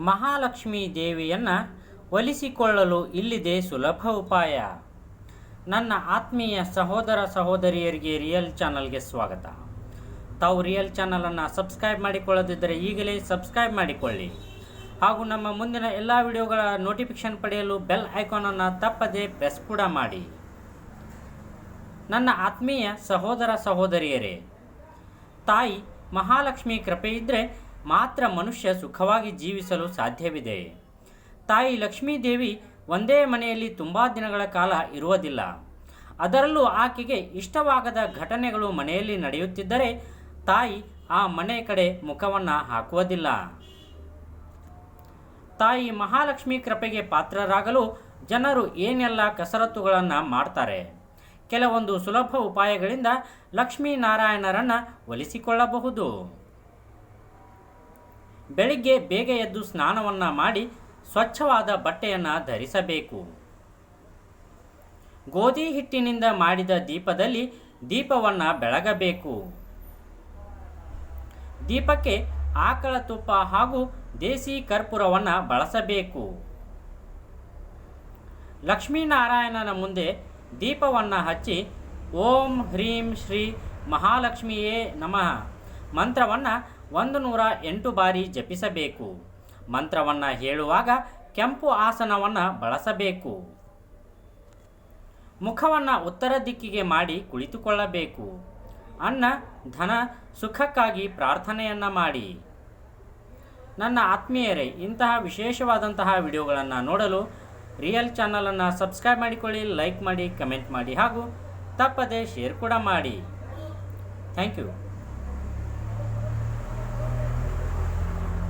ಮಹಾಲಕ್ಷ್ಮೀ ದೇವಿಯನ್ನು ಒಲಿಸಿಕೊಳ್ಳಲು ಇಲ್ಲಿದೆ ಸುಲಭ ಉಪಾಯ. ನನ್ನ ಆತ್ಮೀಯ ಸಹೋದರ ಸಹೋದರಿಯರಿಗೆ ರಿಯಲ್ ಚಾನಲ್ಗೆ ಸ್ವಾಗತ. ತಾವು ರಿಯಲ್ ಚಾನಲನ್ನು ಸಬ್ಸ್ಕ್ರೈಬ್ ಮಾಡಿಕೊಳ್ಳದಿದ್ದರೆ ಈಗಲೇ ಸಬ್ಸ್ಕ್ರೈಬ್ ಮಾಡಿಕೊಳ್ಳಿ. ಹಾಗೂ ನಮ್ಮ ಮುಂದಿನ ಎಲ್ಲ ವಿಡಿಯೋಗಳ ನೋಟಿಫಿಕೇಷನ್ ಪಡೆಯಲು ಬೆಲ್ ಐಕಾನನ್ನು ತಪ್ಪದೆ ಪ್ರೆಸ್ ಕೂಡ ಮಾಡಿ. ನನ್ನ ಆತ್ಮೀಯ ಸಹೋದರ ಸಹೋದರಿಯರೇ, ತಾಯಿ ಮಹಾಲಕ್ಷ್ಮಿ ಕೃಪೆ ಇದ್ದರೆ ಮಾತ್ರ ಮನುಷ್ಯ ಸುಖವಾಗಿ ಜೀವಿಸಲು ಸಾಧ್ಯವಿದೆ. ತಾಯಿ ಲಕ್ಷ್ಮೀದೇವಿ ಒಂದೇ ಮನೆಯಲ್ಲಿ ತುಂಬ ದಿನಗಳ ಕಾಲ ಇರುವುದಿಲ್ಲ. ಅದರಲ್ಲೂ ಆಕೆಗೆ ಇಷ್ಟವಾಗದ ಘಟನೆಗಳು ಮನೆಯಲ್ಲಿ ನಡೆಯುತ್ತಿದ್ದರೆ ತಾಯಿ ಆ ಮನೆ ಕಡೆ ಮುಖವನ್ನು ಹಾಕುವುದಿಲ್ಲ. ತಾಯಿ ಮಹಾಲಕ್ಷ್ಮಿ ಕೃಪೆಗೆ ಪಾತ್ರರಾಗಲು ಜನರು ಏನೆಲ್ಲ ಕಸರತ್ತುಗಳನ್ನು ಮಾಡ್ತಾರೆ. ಕೆಲವೊಂದು ಸುಲಭ ಉಪಾಯಗಳಿಂದ ಲಕ್ಷ್ಮೀನಾರಾಯಣರನ್ನು ಒಲಿಸಿಕೊಳ್ಳಬಹುದು. ಬೆಳಿಗ್ಗೆ ಬೇಗ ಎದ್ದು ಸ್ನಾನವನ್ನು ಮಾಡಿ ಸ್ವಚ್ಛವಾದ ಬಟ್ಟೆಯನ್ನು ಧರಿಸಬೇಕು. ಗೋಧಿ ಹಿಟ್ಟಿನಿಂದ ಮಾಡಿದ ದೀಪದಲ್ಲಿ ದೀಪವನ್ನು ಬೆಳಗಬೇಕು. ದೀಪಕ್ಕೆ ಆಕಳ ತುಪ್ಪ ಹಾಗೂ ದೇಸಿ ಕರ್ಪೂರವನ್ನು ಬಳಸಬೇಕು. ಲಕ್ಷ್ಮೀನಾರಾಯಣನ ಮುಂದೆ ದೀಪವನ್ನು ಹಚ್ಚಿ ಓಂ ಹ್ರೀಂ ಶ್ರೀ ಮಹಾಲಕ್ಷ್ಮಿಯೇ ನಮಃ. ಮಂತ್ರವನ್ನು ಒಂದು ನೂರ ಎಂಟು ಬಾರಿ ಜಪಿಸಬೇಕು. ಮಂತ್ರವನ್ನು ಹೇಳುವಾಗ ಕೆಂಪು ಆಸನವನ್ನು ಬಳಸಬೇಕು. ಮುಖವನ್ನು ಉತ್ತರ ದಿಕ್ಕಿಗೆ ಮಾಡಿ ಕುಳಿತುಕೊಳ್ಳಬೇಕು. ಅನ್ನ ಧನ ಸುಖಕ್ಕಾಗಿ ಪ್ರಾರ್ಥನೆಯನ್ನು ಮಾಡಿ. ನನ್ನ ಆತ್ಮೀಯರೇ, ಇಂತಹ ವಿಶೇಷವಾದಂತಹ ವಿಡಿಯೋಗಳನ್ನು ನೋಡಲು ರಿಯಲ್ ಚಾನಲನ್ನು ಸಬ್ಸ್ಕ್ರೈಬ್ ಮಾಡಿಕೊಳ್ಳಿ, ಲೈಕ್ ಮಾಡಿ, ಕಮೆಂಟ್ ಮಾಡಿ ಹಾಗೂ ತಪ್ಪದೆ ಶೇರ್ ಕೂಡ ಮಾಡಿ. Thank you.